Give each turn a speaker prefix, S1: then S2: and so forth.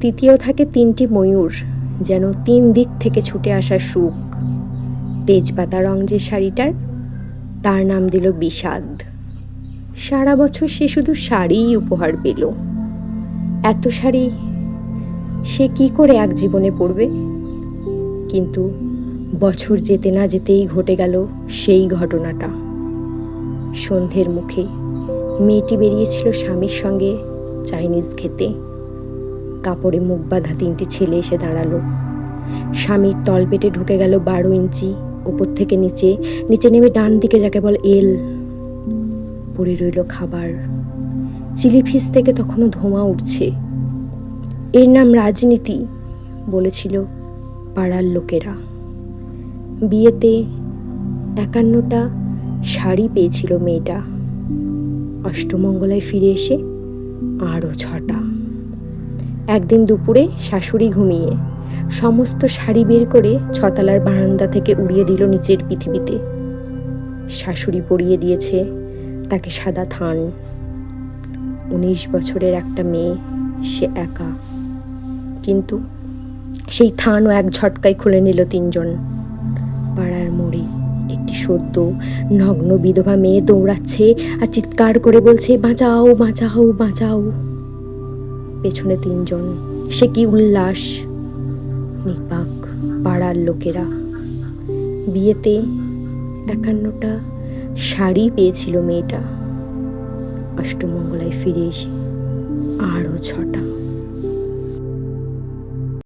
S1: তৃতীয় থাকে তিনটি ময়ূর, যেন তিন দিক থেকে ছুটে আসা সুখ। তেজপাতা রং যে শাড়িটার, তার নাম দিল বিষাদ। সারা বছর সে শুধু শাড়িই উপহার পেল। এত শাড়ি সে কি করে এক জীবনে পড়বে কিন্তু বছর যেতে না যেতেই ঘটে গেল সেই ঘটনাটা। সন্ধ্যের মুখে মেয়েটি বেরিয়েছিল স্বামীর সঙ্গে চাইনিজ খেতে। কাপড়ে মুখ বাঁধা তিনটি ছেলে এসে দাঁড়াল। স্বামীর তলপেটে ঢুকে গেল বারো ইঞ্চি, ওপর থেকে নিচে নিচে নেমে ডান দিকে যাকে বল এল। পড়ে রইল খাবার। চিলি ফিস থেকে তখনও ধোঁয়া উঠছে। এর নাম রাজনীতি, বলেছিল পাড়ার লোকেরা। বিয়েতে একান্নটা শাড়ি পেয়েছিল মেয়েটা। অষ্টমঙ্গলায় ফিরে এসে আরও ছটা। একদিন দুপুরে শাশুড়ি ঘুমিয়ে সমস্ত শাড়ি বের করে ছতলার বারান্দা থেকে উড়িয়ে দিল নিচের পৃথিবীতে। শাশুড়ি পরিয়ে দিয়েছে তাকে সাদা থান। উনিশ বছরের একটা মেয়ে, সে একা। কিন্তু সেই থানও এক ঝটকায় খুলে নিল তিনজন। পাড়ার মোড়ে একটি সদ্য, নগ্ন বিধবা মেয়ে দৌড়াচ্ছে আর চিৎকার করে বলছে, বাঁচাও বাঁচাও বাঁচাও। পেছনে তিনজন। সে কি উল্লাস? নিপাক, পাড়ার লোকেরা। বিয়েতে একান্নটা শাড়ি পেয়েছিল মেয়েটা। অষ্টমঙ্গলায় ফিরে এসে আরও ছটা।